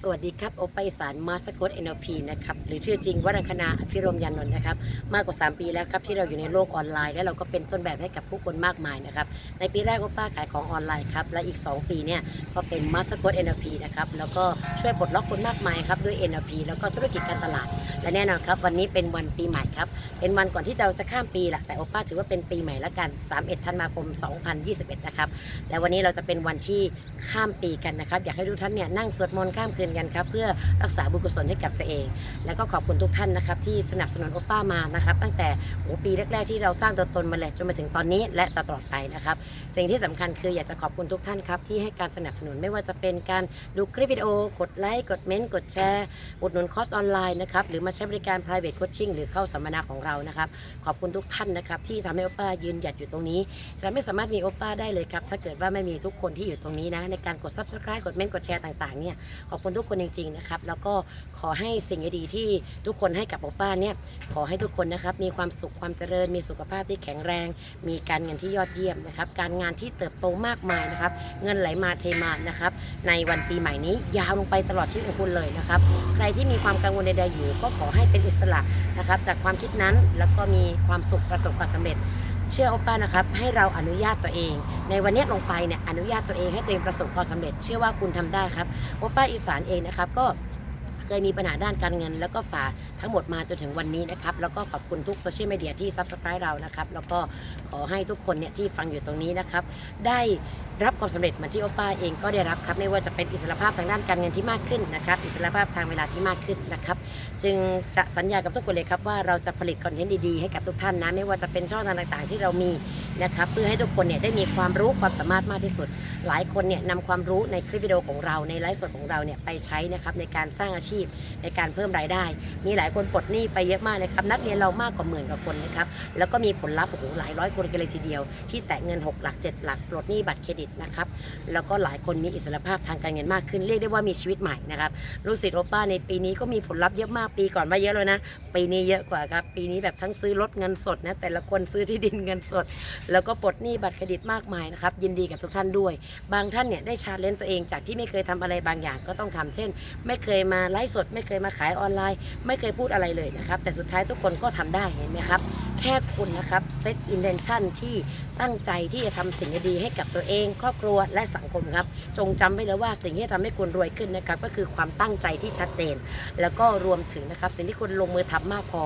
สวัสดีครับโอปอีสานมาสกต NLP นะครับหรือชื่อจริงวรังคณาอภิรมยานนท์นะครับมากกว่า 3 ปีแล้วครับที่เราอยู่ในโลกออนไลน์ และเราก็เป็นต้นแบบให้กับผู้คนมากมายนะครับในปีแรกโอป้าขายของออนไลน์ครับและอีก 2 ปีเนี่ยก็เป็นมาสกต NLP นะครับแล้วก็ช่วยปลดล็อกคนมากมายครับด้วย NLP แล้วก็ธุรกิจการตลาด และแน่นอนครับวันนี้เป็นวันปีใหม่ครับเป็นวันก่อนที่เราจะข้ามปีแหละแต่โอป้าถือว่าเป็นปีใหม่ละกัน 31 ธันวาคม 2021 นะครับและวันนี้เราจะเป็นวันที่ข้ามปีกันนะครับอยากให้ทุกท่านเนี่ยนั่งสวดมนต์ข้ามคืนกันครับเพื่อรักษาบุญกุศลให้กับตัวเอง แล้วก็ขอบคุณทุกท่านนะครับที่สนับสนุนโอป้ามานะครับตั้งแต่โอปีแรกๆที่เราสร้างตัวตนมาเลยจนมาถึงตอนนี้และตลอดไปนะครับสิ่งที่สำคัญคืออยากจะขอบคุณทุกท่านครับที่ให้การสนับสนุนไม่ว่าจะเป็นการดูคลิปวิดีโอกดไลค์กดเมนต์กดแชร์อุดหนุนคอร์สออนไลน์นะครับหรือมาใช้บริการ private coaching หรือเข้าสัมมนาของเรานะครับขอบคุณทุกท่านนะครับที่ทำให้โอป้ายืนหยัดอยู่ตรงนี้ จะไม่สามารถมีโอป้าได้เลยครับถ้าเกิดว่าไม่มีทุกคนที่อยู่ตรงนี้นะในการกด subscribe กดเมนต์กดแชร์ต่างๆเนี่ยขอบคุณทุกคนจริงๆนะครับ แล้วก็ขอให้สิ่งดีๆที่ทุกคนให้กับโอป้าเนี่ยขอให้ทุกคนนะครับมีความสุขความเจริญ มีสุขภาพที่แข็งแรง มีการเงินที่ยอดเยี่ยมนะครับ การงานที่เติบโตมากมายนะครับ เงินไหลมาเทมานะครับ ในวันปีใหม่นี้ยาวลงไปตลอดชีวิตของคุณเลยนะครับ ใครที่มีความกังวลใดๆอยู่ ก็ขอให้เป็นอิสระนะครับ จากความคิดนั้นแล้วก็มีความสุขประสบความสำเร็จ เชื่อโอป้านะครับให้เราอนุญาตตัวเอง ในวันนี้ลงไปเนี่ยอนุญาตตัวเองให้ตัวเองประสบความสำเร็จ เชื่อว่าคุณทำได้ครับโอป้าอีสานเองนะครับก็ เคยมีปัญหาด้านการเงิน แล้วก็ฝ่าทั้งหมดมาจนถึงวันนี้นะครับ แล้วก็ขอบคุณทุกโซเชียลมีเดียที่ซับสไครต์เรานะครับ แล้วก็ขอให้ทุกคนเนี่ยที่ฟังอยู่ตรงนี้นะครับ ได้รับความสำเร็จเหมือนที่โอป้าเองก็ได้รับครับไม่ว่าจะเป็นอิสรภาพทางด้านการเงินที่มากขึ้นนะครับอิสรภาพทางเวลาที่มากขึ้นนะครับจึงจะสัญญากับทุกคนเลยครับว่าเราจะผลิตคอนเทนต์ดีๆให้กับทุกท่านนะไม่ว่าจะเป็นช่องทางต่างๆ ที่เรามีนะครับเพื่อให้ทุกคนเนี่ยได้มีความรู้ความสามารถมากที่สุด หลายคนเนี่ยนำความรู้ในคลิปวิดีโอของเราในไลฟ์สดของเราเนี่ยไปใช้นะครับในการสร้างอาชีพในการเพิ่มรายได้ มีหลายคนปลดหนี้ไปเยอะมากเลยครับ นักเรียนเรามากกว่าหมื่นกว่าคนนะครับ แล้วก็มีผลลัพธ์โอ้โหหลายร้อยคนกันเลยทีเดียว ที่แตะเงิน 6 หลัก 7 หลัก ปลดหนี้บัตรเครดิตนะครับ แล้วก็หลายคนมีอิสรภาพทางการเงินมากขึ้น เรียกได้ว่ามีชีวิตใหม่นะครับ รู้สึกโอป้าในปีนี้ก็มีผลลัพธ์เยอะมาก ปีก่อนว่าเยอะเลยนะ ปีนี้เยอะกว่าครับ ปีนี้แบบทั้งซื้อรถเงินสดนะ แต่ละคนซื้อที่ดินเงินสด แล้วก็ปลดหนี้บัตรเครดิตมากมายนะครับ ยินดีกับทุกท่านด้วย บางท่านเนี่ยได้ชาเลนจ์ตัวเองจากที่ไม่เคยทำอะไรบางอย่างก็ต้องทำเช่น ไม่เคยมาไลฟ์สดไม่เคยมาขายออนไลน์ ไม่เคยพูดอะไรเลยนะครับ แต่สุดท้ายทุกคนก็ทำได้เห็นไหมครับ แค่ คุณนะครับเซตอินเทนชันที่ตั้งใจที่จะทำสิ่งดีให้กับตัวเอง ครอบครัวและสังคมครับ จงจำไว้เลยว่าสิ่งที่จะทำให้คุณรวยขึ้นนะครับก็คือความตั้งใจที่ชัดเจน แล้วก็รวมถึงนะครับสิ่งที่คุณลงมือทำมากพอ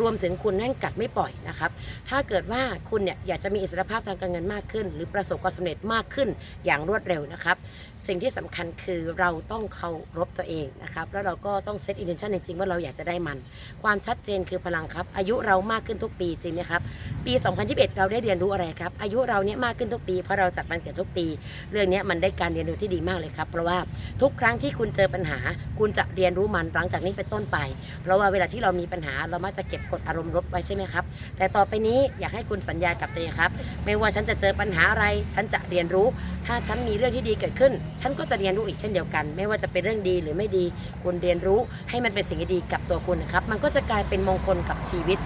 รวมถึงคุณแน่งกัดไม่ปล่อยนะครับ ถ้าเกิดว่าคุณเนี่ยอยากจะมีอิสรภาพทางการเงินมากขึ้น หรือประสบความสำเร็จมากขึ้นอย่างรวดเร็วนะครับ สิ่งที่สำคัญคือเราต้องเคารพตัวเองนะครับแล้วเราก็ต้องเซตอินเทนชันจริงๆว่าเราอยากจะได้มัน ความชัดเจนคือพลังครับ อายุเรามากขึ้นทุกปีจริงไหมครับปี 2021 เราได้เรียนรู้อะไรครับ อายุเราเนี่ยมากขึ้นทุกปี เพราะเราจัดวันเกิดทุกปี เรื่องนี้มันได้การเรียนรู้ที่ดีมากเลยครับ เพราะว่าทุกครั้งที่คุณเจอปัญหา คุณจะเรียนรู้มันหลังจากนี้เป็นต้นไป เพราะว่าเวลาที่เรามีปัญหาเรามักจะเก็บกดอารมณ์ลบไว้ใช่ไหมครับ แต่ต่อไปนี้อยากให้คุณสัญญากับตัวเองครับ ไม่ว่าฉันจะเจอปัญหาอะไร ฉันจะเรียนรู้ ถ้าฉันมีเรื่องที่ดีเกิดขึ้น ฉันก็จะเรียนรู้อีกเช่นเดียวกัน ไม่ว่าจะเป็นเรื่องดีหรือไม่ดี คุณเรียนรู้ให้มันเป็นสิ่งดีกับตัวคุณนะครับ มันก็จะกลายเป็นมงคลกับชีวิต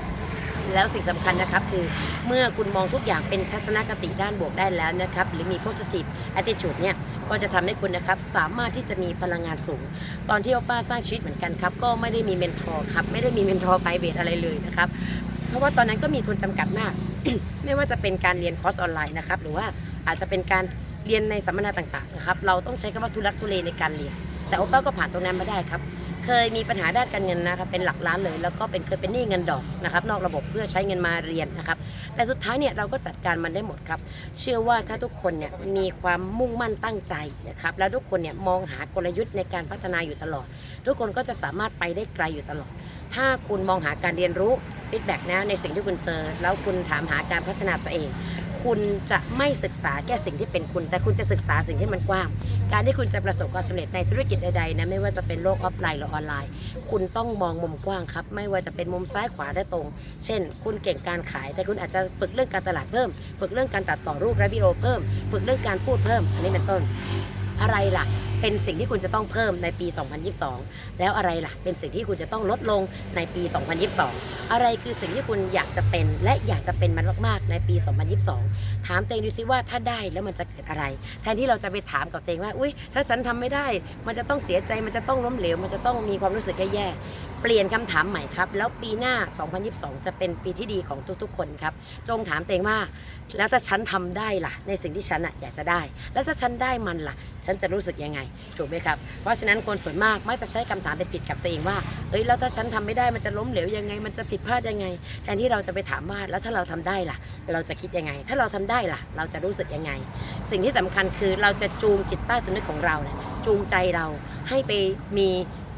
แล้วสิ่งสำคัญนะครับคือเมื่อคุณมองทุกอย่างเป็นทัศนคติด้านบวกได้แล้วนะครับหรือมี positive attitude เนี่ยก็จะทำให้คุณนะครับสามารถที่จะมีพลังงานสูง ตอนที่โอป้าสร้างชีวิตเหมือนกันครับก็ไม่ได้มีเมนทอร์ครับไม่ได้มีเมนทอร์ไพรเวทอะไรเลยนะครับเพราะว่าตอนนั้นก็มีทุนจำกัดมาก ไม่ว่าจะเป็นการเรียนคอร์สออนไลน์นะครับหรือว่าอาจจะเป็นการเรียนในสัมมนาต่างๆนะครับเราต้องใช้คำว่าทุลักทุเลในการเรียน แต่โอป้าก็ผ่านตรงนั้นมาได้ครับ เคยมีปัญหาด้านการเงินนะครับเป็นหลักล้านเลย แล้วก็เป็นเคยเป็นหนี้เงินดอกนะครับนอกระบบเพื่อใช้เงินมาเรียนนะครับแต่สุดท้ายเนี่ยเราก็จัดการมันได้หมดครับ เชื่อว่าถ้าทุกคนเนี่ยมีความมุ่งมั่นตั้งใจนะครับแล้วทุกคนเนี่ยมองหากลยุทธ์ในการพัฒนาอยู่ตลอด ทุกคนก็จะสามารถไปได้ไกลอยู่ตลอด ถ้าคุณมองหาการเรียนรู้ฟีดแบ็กนะในสิ่งที่คุณเจอ แล้วคุณถามหาการพัฒนาตัวเอง คุณจะไม่ศึกษาแค่สิ่งที่เป็นคุณ แต่คุณจะศึกษาสิ่งที่มันกว้าง การที่คุณจะประสบความสำเร็จในธุรกิจใดๆนะไม่ว่าจะเป็นโลกออฟไลน์หรือออนไลน์ คุณต้องมองมุมกว้างครับ ไม่ว่าจะเป็นมุมซ้ายขวาและตรง เช่น คุณเก่งการขาย แต่คุณอาจจะฝึกเรื่องการตลาดเพิ่ม ฝึกเรื่องการตัดต่อรูปและวิดีโอเพิ่ม ฝึกเรื่องการพูดเพิ่ม อันนี้เป็นต้น อะไรล่ะ เป็นสิ่งที่คุณจะต้องเพิ่มในปี 2022 แล้วอะไรล่ะ เป็นสิ่งที่คุณจะต้องลดลงในปี 2022 อะไรคือสิ่งที่คุณอยากจะเป็นและอยากจะเป็นมันมากๆในปี 2022 ถามตัวเองดูซิว่าถ้าได้แล้วมันจะเกิดอะไร แทนที่เราจะไปถามกับตัวเองว่า อุ้ยถ้าฉันทำไม่ได้ มันจะต้องเสียใจ มันจะต้องล้มเหลว มันจะต้องมีความรู้สึกแย่ๆ เปลี่ยนคำถามใหม่ครับ แล้วปีหน้า 2022 จะเป็นปีที่ดีของทุกๆ คนครับ จงถามตัวเองว่า แล้วถ้าฉันทำได้ล่ะ ในสิ่งที่ฉันอะอยากจะได้ แล้วถ้าฉันได้มันล่ะ ฉันจะรู้สึกยังไงถูกไหมครับ เพราะฉะนั้นคนส่วนมากมักจะใช้คำถามไปผิดกับตัวเองว่าเอ้ยแล้วถ้าฉันทำไม่ได้มันจะล้มเหลวยังไง มันจะผิดพลาดยังไง แทนที่เราจะไปถามว่าแล้วถ้าเราทำได้ล่ะ เราจะคิดยังไง ถ้าเราทำได้ล่ะ เราจะรู้สึกยังไง สิ่งที่สำคัญคือเราจะจูงจิตใต้สำนึกของเราเนี่ยจูงใจเราให้ไปมี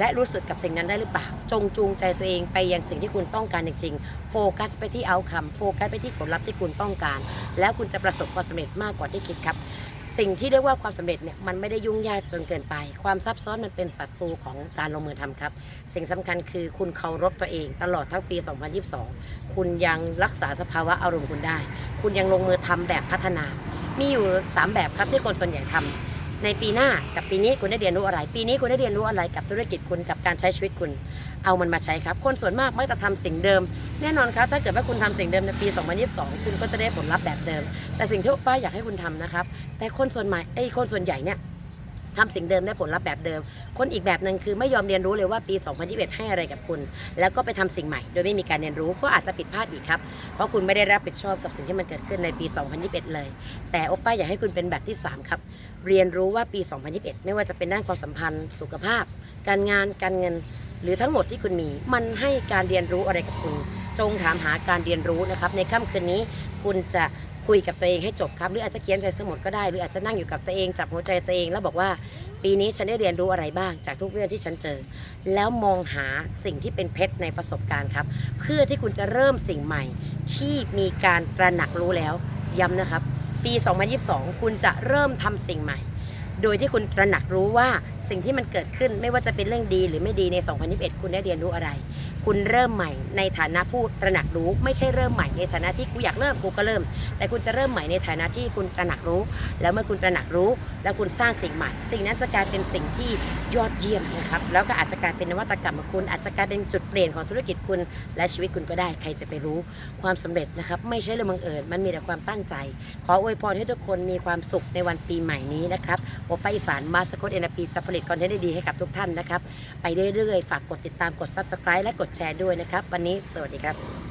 และรู้สึกกับสิ่งนั้นได้หรือเปล่า จงจูงใจตัวเองไปยังสิ่งที่คุณต้องการจริงๆ โฟกัสไปที่เอาคำโฟกัสไปที่ผลลัพธ์ที่คุณต้องการ แล้วคุณจะประสบความสำเร็จมากกว่าที่คิดครับ สิ่งที่เรียกว่าความสำเร็จเนี่ยมันไม่ได้ยุ่งยากจนเกินไป ความซับซ้อนมันเป็นศัตรูของการลงมือทำครับ สิ่งสำคัญคือคุณเคารพตัวเองตลอดทั้งปี 2022 คุณยังรักษาสภาวะอารมณ์คุณได้ คุณยังลงมือทำแบบพัฒนา มีอยู่ 3 แบบครับที่คนส่วนใหญ่ทำในปีหน้ากับปีนี้คุณได้เรียนรู้อะไร ปีนี้คุณได้เรียนรู้อะไรกับธุรกิจคุณกับการใช้ชีวิตคุณ เอามันมาใช้ครับ คนส่วนมากมักจะทำสิ่งเดิม แน่นอนครับ ถ้าเกิดว่าคุณทำสิ่งเดิมในปี 2022 คุณก็จะได้ผลลัพธ์แบบเดิม แต่สิ่งที่ป้าอยากให้คุณทำนะครับ แต่คนส่วนใหม่ไอ้คนส่วนใหญ่เนี่ยทำสิ่งเดิมได้ผลลัพธ์แบบเดิม คนอีกแบบหนึ่งคือไม่ยอมเรียนรู้เลยว่าปี 2021 ให้อะไรกับคุณ แล้วก็ไปทำสิ่งใหม่ โดยไม่มีการเรียนรู้ก็อาจจะผิดพลาดอีกครับ เพราะคุณไม่ได้รับผิดชอบกับสิ่งที่มันเกิดขึ้นในปี 2021 เลย แต่โอป้าอยากให้คุณเป็นแบบที่ 3 ครับ เรียนรู้ว่าปี 2021 ไม่ว่าจะเป็นด้านความสัมพันธ์ สุขภาพ การงาน การเงิน หรือทั้งหมดที่คุณมีมันให้การเรียนรู้อะไรกับคุณ จงถามหาการเรียนรู้นะครับ ในค่ำคืนนี้คุณจะคุยกับตัวเองให้จบครับ หรืออาจจะเขียนใส่สมุดก็ได้ หรืออาจจะนั่งอยู่กับตัวเองจับหัวใจตัวเอง แล้วบอกว่าปีนี้ฉันได้เรียนรู้อะไรบ้างจากทุกเรื่องที่ฉันเจอ แล้วมองหาสิ่งที่เป็นเพชรในประสบการณ์ครับ เพื่อที่คุณจะเริ่มสิ่งใหม่ที่มีการตระหนักรู้แล้วย้ำนะครับ ปี 2022 คุณจะเริ่มทำสิ่งใหม่ โดยที่คุณตระหนักรู้ว่า สิ่งที่มันเกิดขึ้นไม่ว่าจะเป็นเรื่องดีหรือไม่ดีใน 2021 คุณได้เรียนรู้อะไร คุณเริ่มใหม่ในฐานะผู้ตระหนักรู้ไม่ใช่เริ่มใหม่ในฐานะที่กูอยากเริ่มกูก็เริ่ม แต่คุณจะเริ่มใหม่ในฐานะที่คุณตระหนักรู้ แล้วเมื่อคุณตระหนักรู้ แล้วคุณสร้างสิ่งใหม่ สิ่งนั้นจะกลายเป็นสิ่งที่ยอดเยี่ยมนะครับแล้วก็อาจจะกลายเป็นนวัตกรรมของคุณ อาจจะกลายเป็นจุดเปลี่ยนของธุรกิจคุณ และชีวิตคุณก็ได้ใครจะไปรู้ความสำเร็จนะครับไม่ใช่เรื่องบังเอิญมันมีแต่ความตั้งใจ ขออวยพรให้ทุกคนมีความสุขในวันปีใหม่นี้นะครับโอไปาอีสานมาสโคตเอ็นปีจะผลิตคอนเทนต์ดีๆให้กับทุกท่านนะครับไปเรื่อยๆฝากกดติดตามกด subscribe และกดแชร์ด้วยนะครับ วันนี้สวัสดีครับ